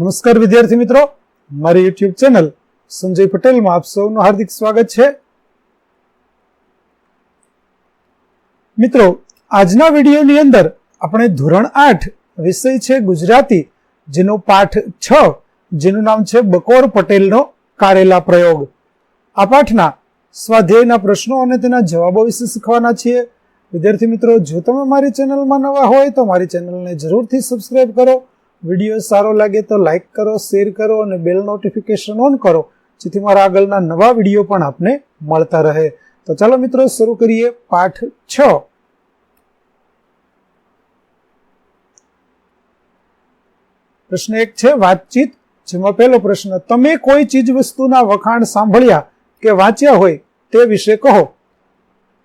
નમસ્કાર વિદ્યાર્થી મિત્રો. મારી યુટ્યુબ ચેનલ સંજય પટેલમાં આપ સૌનું હાર્દિક સ્વાગત છે. મિત્રો, આજના વિડીયોની અંદર આપણે ધોરણ આઠ વિષય છે ગુજરાતી, જેનો પાઠ છ, જેનું નામ છે બકોર પટેલનો કારેલા પ્રયોગ. આ પાઠના સ્વાધ્યાયના પ્રશ્નો અને તેના જવાબો વિશે શીખવાના છીએ. વિદ્યાર્થી મિત્રો, જો તમે મારી ચેનલમાં નવા હોય તો મારી ચેનલને જરૂરથી સબસ્ક્રાઈબ કરો. વીડિયો સારો લાગે તો લાઈક કરો, શેર કરો અને બેલ નોટિફિકેશન ઓન કરો, જેથી મારા આગળના નવા વીડિયો પણ આપને મળતા રહે. તો ચાલો મિત્રો, શરૂ કરીએ પાઠ છ. પ્રશ્ન એક છે, વાતચીત, જેમાં પહેલો પ્રશ્ન, તમે કોઈ ચીજ વસ્તુના વખાણ સાંભળ્યા કે વાંચ્યા હોય તે વિશે કહો?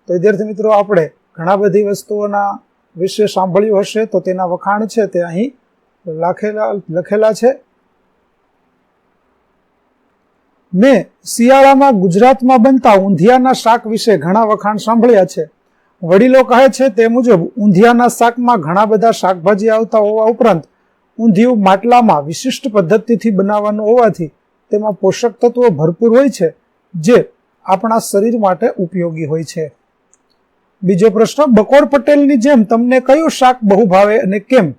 તો વિદ્યાર્થી મિત્રો, આપણે ઘણા બધી વસ્તુઓના વિશે સાંભળ્યું હશે, તો તેના વખાણ છે તે અહીં લખેલા લખેલા છે. મેં શિયાળામાં ગુજરાતમાં બનતા ઊંધિયાના શાક વિશે ઘણા વખાણ સાંભળ્યા છે. વડીલો કહે છે તે મુજબ ઊંધિયાના શાકમાં ઘણા બધા શાકભાજી આવતા હોવા ઉપરાંત ઊંધિયું માટલામાં વિશિષ્ટ પદ્ધતિથી બનાવવાનું હોવાથી તેમાં પોષક તત્વો ભરપૂર હોય છે, જે આપણા શરીર માટે ઉપયોગી હોય છે. બીજો પ્રશ્ન, બકોર પટેલની જેમ તમને કયું શાક બહુ ભાવે અને કેમ?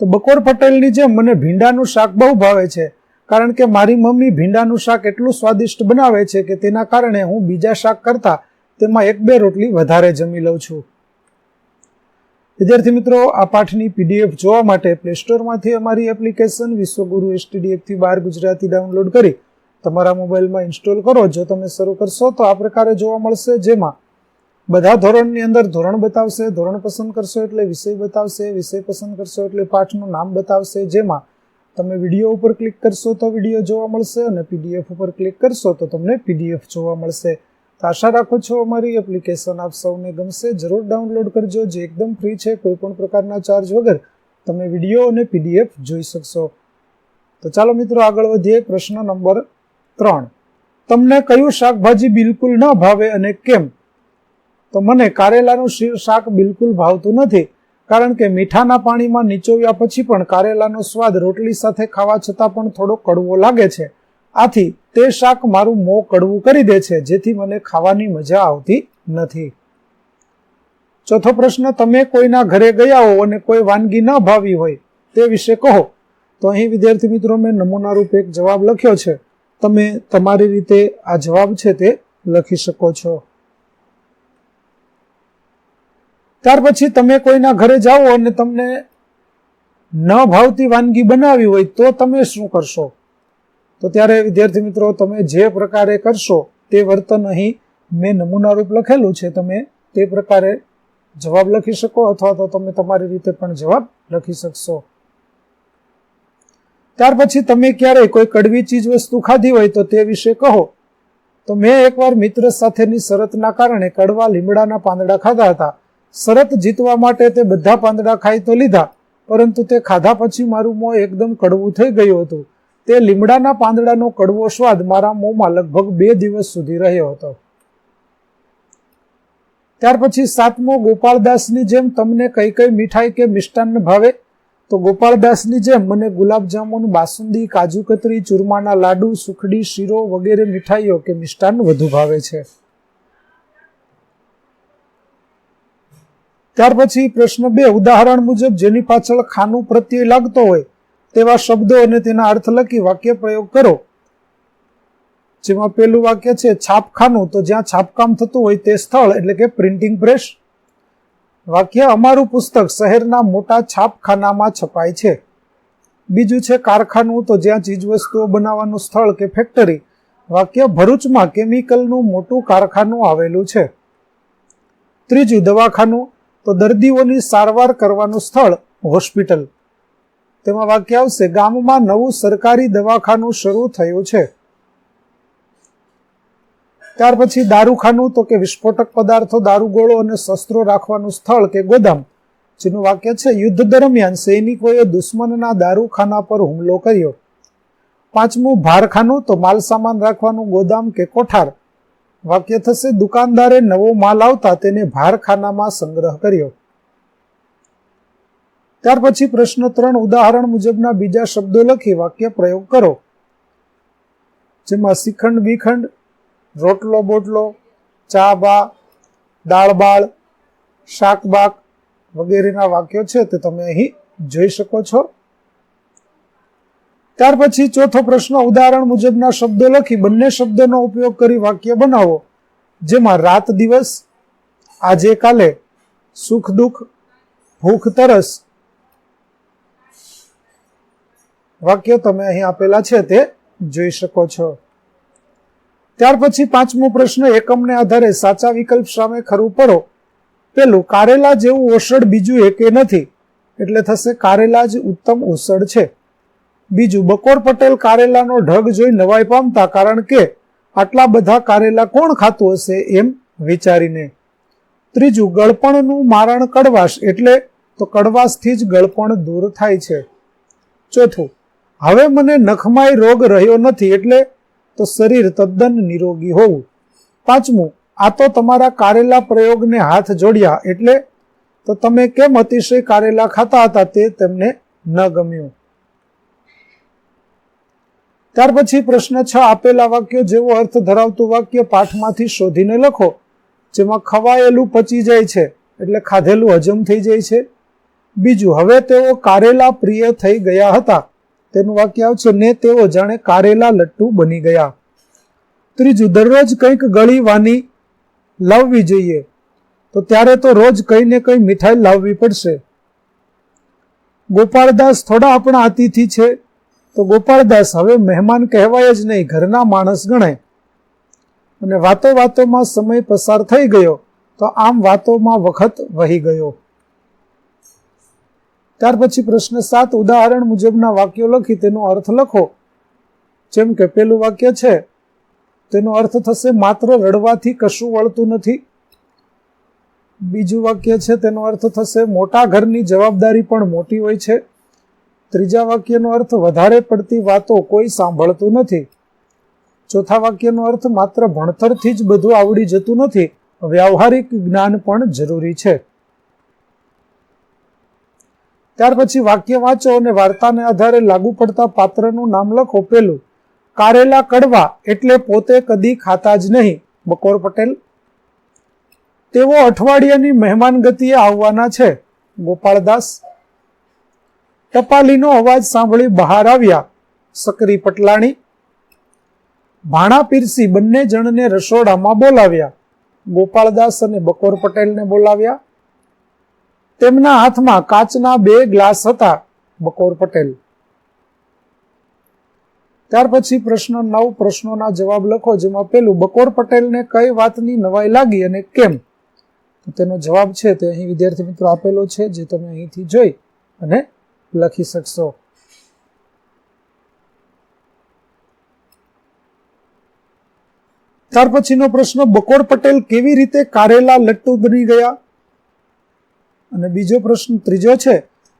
તો બકોર પટેલની જેમ મને ભીંડાનું શાક બહુ ભાવે છે, કારણ કે મારી મમ્મી ભીંડાનું શાક એટલું સ્વાદિષ્ટ બનાવે છે કે તેના કારણે હું બીજા શાક કરતાં તેમાં એક બે રોટલી વધારે જમી લઉં છું. વિદ્યાર્થી મિત્રો, આ પાઠની પીડીએફ જોવા માટે પ્લે સ્ટોરમાંથી અમારી એપ્લિકેશન વિશ્વગુરુ એસટીડીએફથી બાર ગુજરાતી ડાઉનલોડ કરી તમારા મોબાઈલમાં ઇન્સ્ટોલ કરો. જો તમે શરૂ કરશો તો આ પ્રકારે જોવા મળશે, જેમાં બધા ધોરણની અંદર ધોરણ બતાવશે, ધોરણ પસંદ કરશો એટલે વિષય બતાવશે, વિષય પસંદ કરશો એટલે પાઠનું નામ બતાવશે, જેમાં તમે વીડિયો ઉપર ક્લિક કરશો તો વીડિયો જોવા મળશે અને પીડીએફ ઉપર ક્લિક કરશો તો તમને પીડીએફ જોવા મળશે. તો આશા રાખું છું અમારી એપ્લિકેશન આપ સૌને ગમશે. જરૂર ડાઉનલોડ કરજો, જે એકદમ ફ્રી છે, કોઈ પણ પ્રકારના ચાર્જ વગર તમે વીડિયો અને પીડીએફ જોઈ શકશો. તો ચાલો મિત્રો આગળ વધીએ. પ્રશ્ન નંબર ત્રણ. તમને કયું શાકભાજી બિલકુલ ન ભાવે અને કેમ? તો મને કારેલાનું શાક બિલકુલ ભાવતું નથી, કારણ કે મીઠાના પાણીમાં નીચોવ્યા પછી પણ કારેલાનો સ્વાદ રોટલી સાથે ખાવા છતાં પણ થોડો કડવો લાગે છે. આથી તે શાક મારું મોં કડવું કરી દે છે, જેથી મને ખાવાની મજા આવતી નથી. ચોથો પ્રશ્ન, તમે કોઈના ઘરે ગયા હો અને કોઈ વાનગી ન ભાવી હોય, તે વિશે કહો. તો અહીં, વિદ્યાર્થી મિત્રો, મેં નમૂના રૂપે એક જવાબ લખ્યો છે. તમે તમારી રીતે આ જવાબ છે તે લખી શકો છો. ત્યાર પછી તમે કોઈના ઘરે જાઓ અને તમને ન ભાવતી વાનગી બનાવી હોય તો તમે શું કરશો? તો ત્યારે, વિદ્યાર્થી મિત્રો, તમે જે પ્રકારે કરશો તે વર્તન અહીં મેં નમૂનારૂપ લખેલું છે. તમે તે પ્રકારે જવાબ લખી શકો અથવા તો તમે તમારી રીતે પણ જવાબ લખી શકશો. ત્યાર પછી તમે ક્યારેય કોઈ કડવી ચીજ વસ્તુ ખાધી હોય તો તે વિશે કહો. તો મેં એકવાર મિત્ર સાથેની શરતના કારણે કડવા લીમડાના પાંદડા ખાધા હતા. શરત જીતવા માટે તે બધા પાંદડા ખાઈ તો લીધા, પરંતુ તે ખાધા પછી મારું મોં એકદમ કડવું થઈ ગયું હતું. તે લીમડાના પાંદડાનો કડવો સ્વાદ મારા મોંમાં લગભગ બે દિવસ સુધી રહ્યો હતો. ત્યાર પછી સાતમો ગોપાળદાસની જેમ તમને કઈ કઈ મીઠાઈ કે મિષ્ટાન ભાવે? તો ગોપાળદાસની જેમ મને ગુલાબજામુન, બાસુંદી, કાજુ કતરી, ચૂરમાના લાડુ, સુખડી, શીરો વગેરે મીઠાઈઓ કે મિષ્ટાન વધુ ભાવે છે. ત્યાર પછી પ્રશ્ન બે, ઉદાહરણ મુજબ જેની પાછળ ખાનું પ્રત્યય લાગતો હોય તેવા શબ્દો અને તેના અર્થ લખી વાક્ય પ્રયોગ કરો. જેમાં પેલું વાક્ય છે, છાપખાનું. તો જ્યાં છાપકામ થતું હોય તે સ્થળ, એટલે કે પ્રિન્ટિંગ પ્રેસ. વાક્ય, અમારું પુસ્તક શહેરના મોટા છાપખાનામાં છપાય છે. બીજું છે, કારખાનું. તો જ્યાં ચીજવસ્તુઓ બનાવવાનું સ્થળ કે ફેક્ટરી. વાક્ય, ભરૂચમાં કેમિકલનું મોટું કારખાનું આવેલું છે. ત્રીજું, દવાખાનું. તો દર્દીઓની સારવાર કરવાનું સ્થળ હોસ્પિટલ. તેમાં વાક્ય આવશે, ગામમાં નવું સરકારી દવાખાનું શરૂ થયું છે. ત્યાર પછી દારૂખાનું તો કે વિસ્ફોટક પદાર્થો દારૂગોળો અને શસ્ત્રો રાખવાનું સ્થળ કે ગોદામ, જેનું વાક્ય છે, યુદ્ધ દરમિયાન સૈનિકોએ દુશ્મનના દારૂખાના પર હુમલો કર્યો. પાંચમું, ભારખાનું તો માલ સામાન રાખવાનું ગોદામ કે કોઠાર વાક્ય થશે, દુકાનદારે નવો માલ આવતા તેને ભારખાનામાં સંગ્રહ કર્યો. ત્યાર પછી પ્રશ્ન ત્રણ ઉદાહરણ મુજબના બીજા શબ્દો લખી વાક્ય પ્રયોગ કરો. જેમાં શ્રીખંડ બીખંડ રોટલો બોટલો, ચા બા, દાળ બાળ શાક બાક વગેરેના વાક્યો છે તે તમે અહીં જોઈ શકો છો. ત્યાર પછી ચોથો પ્રશ્ન, ઉદાહરણ મુજબના શબ્દો લખી બંને શબ્દોનો ઉપયોગ કરી વાક્ય બનાવો, જેમાં રાત દિવસ, આજે કાલે, સુખ દુઃખ, ભૂખ તરસ, વાક્યો તમે અહીં આપેલા છે તે જોઈ શકો છો. ત્યાર પછી પાંચમો પ્રશ્ન, એકમને આધારે સાચા વિકલ્પ સામે ખરું પડો. પેલું, કારેલા જેવું ઓસડ બીજું એકે નથી, એટલે થશે કારેલા જ ઉત્તમ ઓસડ છે. બીજું, બકોર પટેલ કારેલાનો ઢગ જોઈ નવાઈ પામતા કારણ કે આટલા બધા કારેલા કોણ ખાતું હશે એમ વિચારીને. ત્રીજું, ગળપણનું મારણ કડવાશ એટલે તો કડવાશથી જ ગળપણ દૂર થાય છે. ચોથું, હવે મને નખમાય રોગ રહ્યો નથી એટલે તો શરીર તદ્દન નિરોગી હોવું. પાંચમું, આ તો તમારા કારેલા પ્રયોગને હાથ જોડ્યા એટલે તો તમે કેમ અતિશય કારેલા ખાતા હતા તે તેમને ન ગમ્યું? ત્યાર પછી પ્રશ્ન છ, આપેલા વાક્યો જેવો અર્થ ધરાવતું વાક્ય પાઠમાંથી શોધીને લખો, જેમાં ખવાયેલું પચી જાય છે, એટલે ખાધેલું હજમ થઈ જાય છે. બીજું, હવે તેઓ કારેલા પ્રિય થઈ ગયા હતા. તેનું વાક્ય આવશે, ને તેઓ જાણે કારેલા લટ્ટુ બની ગયા. ત્રીજું, દરરોજ કંઈક ગળી વાની લાવવી જોઈએ. તો ત્યારે તો રોજ કંઈ ને કંઈ મીઠાઈ લાવવી પડશે. ગોપાળદાસ થોડા આપણા અતિથિ છે. તો ગોપાળદાસ, હવે મહેમાન કહેવાય જ નહીં, ઘરના માણસ ગણાય. અને વાતો વાતોમાં સમય પસાર થઈ ગયો, તો આમ વાતોમાં વખત વહી ગયો. ત્યાર પછી પ્રશ્ન સાત, ઉદાહરણ મુજબના વાક્યો લખી તેનો અર્થ લખો. જેમ કે પેલું વાક્ય છે, તેનો અર્થ થશે માત્ર રડવાથી કશું વળતું નથી. બીજું વાક્ય છે, તેનો અર્થ થશે મોટા ઘરની જવાબદારી પણ મોટી હોય છે. ત્રીજા વાક્યનો અર્થ વધારે પડતી વાતો કોઈ સાંભળતું નથી. ચોથા વાક્યનો અર્થ માત્ર ભણતરથી જ બધું આવડી જતું નથી. વ્યવહારિક જ્ઞાન પણ જરૂરી છે. ત્યાર પછી વાક્ય વાંચો અને વાર્તાને આધારે લાગુ પડતા પાત્રનું નામ લખો. પેલું કારેલા કડવા એટલે પોતે કદી ખાતા જ નહીં. બકોર પટેલ. તેઓ અઠવાડિયાની મહેમાન ગતિએ આવવાના છે. ગોપાળદાસ. ટપાલીનો અવાજ સાંભળી બહાર આવ્યા. સકરી પટલાણી, ભાણા પીરસી બંને જણને રસોડામાં બોલાવ્યા. ગોપાળદાસ અને બકોર પટેલને બોલાવ્યા. તેમના હાથમાં કાચના બે ગ્લાસ હતા, બકોર પટેલ. ત્યાર પછી પ્રશ્ન નવ પ્રશ્નોના જવાબ લખો, જેમાં પેલું, બકોર પટેલને કઈ વાતની નવાઈ લાગી અને કેમ? તેનો જવાબ છે, તે અહીં વિદ્યાર્થી મિત્રો આપેલો છે, જે તમે અહીંથી જોઈ અને લખી શકશો. ત્યાર પછીનો પ્રશ્ન, બકોર પટેલ કેવી રીતે કારેલા લટ્ટુ બની ગયા? અને બીજો પ્રશ્ન ત્રીજો છે,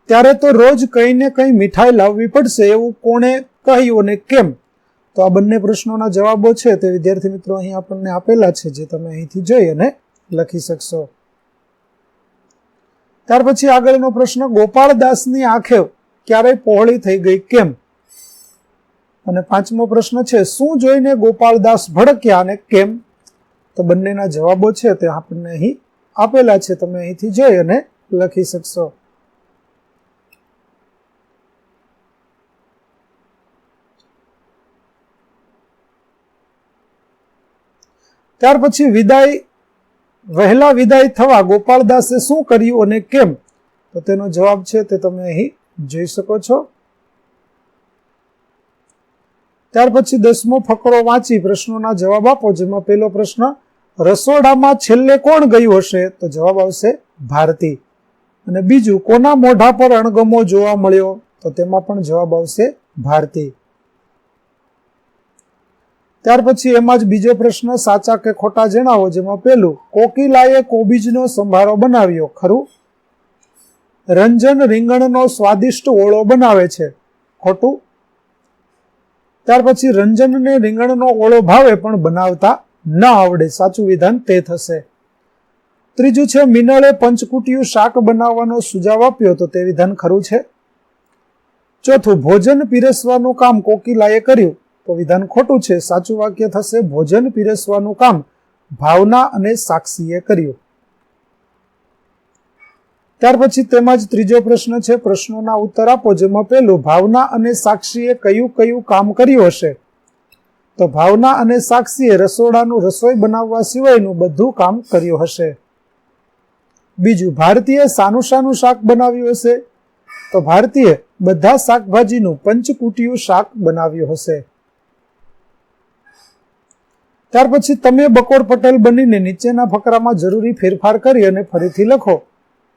ત્યારે તો રોજ કંઈ ને કંઈ મીઠાઈ લાવવી પડશે એવું કોણે કહ્યું અને કેમ? તો આ બંને પ્રશ્નોના જવાબો છે તે વિદ્યાર્થી મિત્રો અહીં આપણને આપેલા છે, જે તમે અહીંથી જોઈ અને લખી શકશો. ત્યાર પછી આગળનો પ્રશ્ન, ગોપાળદાસની આંખે ક્યારેય પહોળી થઈ ગઈ કેમ? અને પાંચમો પ્રશ્ન છે, શું જોઈને ગોપાળદાસ ભડક્યા અને કેમ? તો બંનેના જવાબો છે તે આપણને અહીં આપેલા છે. તમે અહીંથી જોઈ અને લખી શકશો. ત્યાર પછી વિદાય વહેલા વિદાય થવા ગોપાળદાસે શું કર્યું અને કેમ? તો તેનો જવાબ છે તે તમે અહીં જોઈ શકો છો. ત્યાર પછી દસમો ફકરો વાંચી પ્રશ્નોના જવાબ આપો, જેમાં પહેલો પ્રશ્ન, રસોડામાં છેલ્લે કોણ ગયું હશે? તો જવાબ આવશે ભારતી. અને બીજું, કોના મોઢા પર અણગમો જોવા મળ્યો? તો તેમાં પણ જવાબ આવશે ભારતી. ત્યાર પછી એમાં જ બીજો પ્રશ્ન સાચા કે ખોટા જણાવો, જેમાં પેલું કોકિલાએ કોબીજનો સંભારો બનાવ્યો, ખરું? રંજન રીંગણનો સ્વાદિષ્ટ ઓળો બનાવે છે, ખોટું? ત્યાર પછી રંજનને રીંગણનો ઓળો ભાવે પણ બનાવતા ન આવડે, સાચું વિધાન તે થશે. ત્રીજું છે, મિનળે પંચકુટિયું શાક બનાવવાનો સુજાવ આપ્યો, તો તે વિધાન ખરું છે? ચોથું, ભોજન પીરસવાનું કામ કોકિલાએ કર્યું તો વિધાન ખોટું છે. સાચું વાક્ય થશે, ભોજન પીરસવાનું કામ ભાવના અને સાક્ષીએ કર્યું. ત્યાર પછી તેમાં ત્રીજો પ્રશ્ન છે. પ્રશ્નોના ઉત્તર આપો, જેમાં પહેલું, ભાવના અને સાક્ષીએ કયું કયું કામ કર્યું હશે? તો ભાવના અને સાક્ષીએ રસોડાનું રસોઈ બનાવવા સિવાયનું બધું કામ કર્યું હશે. બીજું, ભારતીય સાનું શાનું શાક બનાવ્યું હશે? તો ભારતીય, બધા શાકભાજીનું પંચકુટિયું શાક બનાવ્યું હશે. ત્યાર પછી તમે બકોર પટેલ બનીને નીચેના ફકરામાં જરૂરી ફેરફાર કરી અને ફરીથી લખો.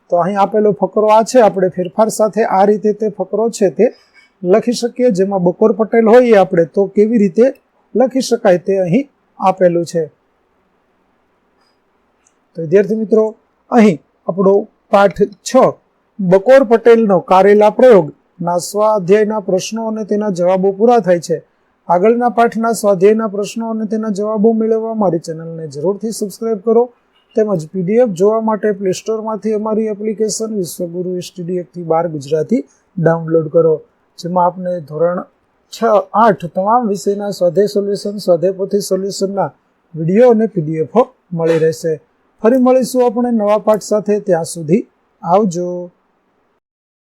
તો અહીં આપેલો ફકરો આ છે, આપણે ફેરફાર સાથે આ રીતે તે ફકરો છે તે લખી શકીએ. જેમાં બકોર પટેલ હોઈએ આપણે તો કેવી રીતે લખી શકાય તે અહીં આપેલું છે. તો વિદ્યાર્થી મિત્રો, અહીં આપણો પાઠ છ, બકોર પટેલનો કારેલા પ્રયોગ. ના સ્વાધ્યાયના પ્રશ્નો અને તેના જવાબો પૂરા થાય છે. આગળના પાઠના સ્વાધ્યાયના પ્રશ્નો અને તેના જવાબો મેળવવા મારી ચેનલને જરૂરથી સબસ્ક્રાઇબ કરો. તેમજ પીડીએફ જોવા માટે પ્લે સ્ટોરમાંથી અમારી એપ્લિકેશન વિશ્વગુરુ એસટીડી એકથી બાર ગુજરાતી ડાઉનલોડ કરો. જેમાં આપને ધોરણ છ આઠ તમામ વિષયના સ્વાધ્યાય સોલ્યુશન સ્વાધ્યાયપોથી સોલ્યુશનના વીડિયો અને પીડીએફો મળી રહેશે. ફરી મળીશું આપણે નવા પાઠ સાથે. ત્યાં સુધી આવજો.